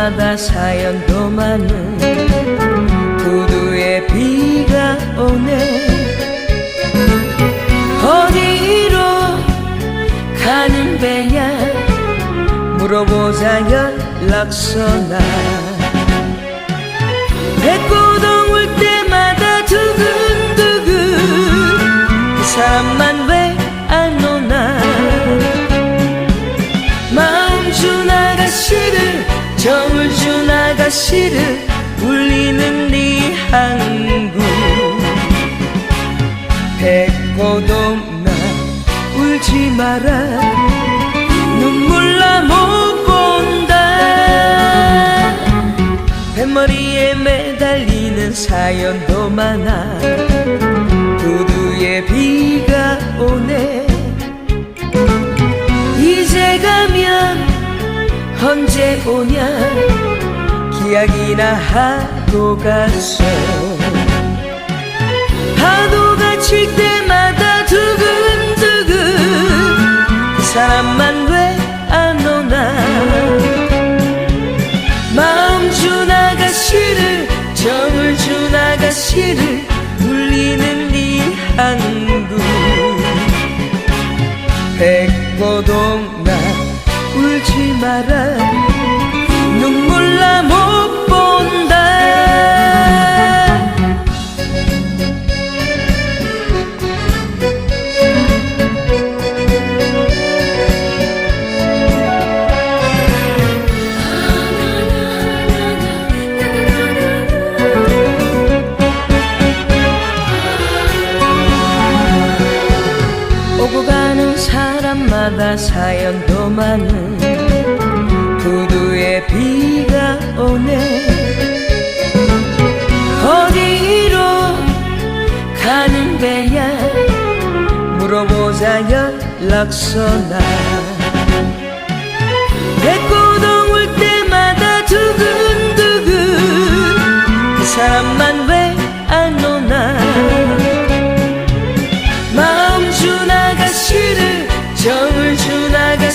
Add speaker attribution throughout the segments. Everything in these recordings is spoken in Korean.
Speaker 1: 사람마다 사연도 많은 구두에 비가 오네. 어디로 가는 배냐 물어보자 연락서나 가씨를 울리는 네 항구 백고동 나 울지 마라. 눈물 나못 본다. 뱃머리에 매달리는 사연도 많아. 구두에 비가 오네. 이제 가면 언제 오냐 기약이나 하고 갔어 파도가 칠 때마다 두근두근 그 사람만 왜 안 오나? 마음 준 아가씨를 정을 준 아가씨를 울리는 네 항구. 백고동 나 울지 마라 사람마다 사연도 많은 구두에 비가 오네. 어디로 가는 배냐 물어보자 연락서나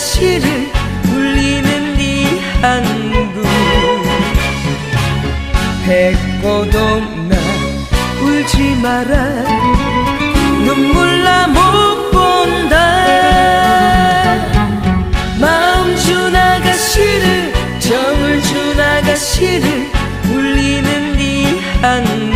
Speaker 1: 준 아가씨를 울리는 네 항구 백고동 나 울지 마라. 눈물 나 못 본다. 마음 준 아가씨를 정을 준 아가씨를 울리는 네 항구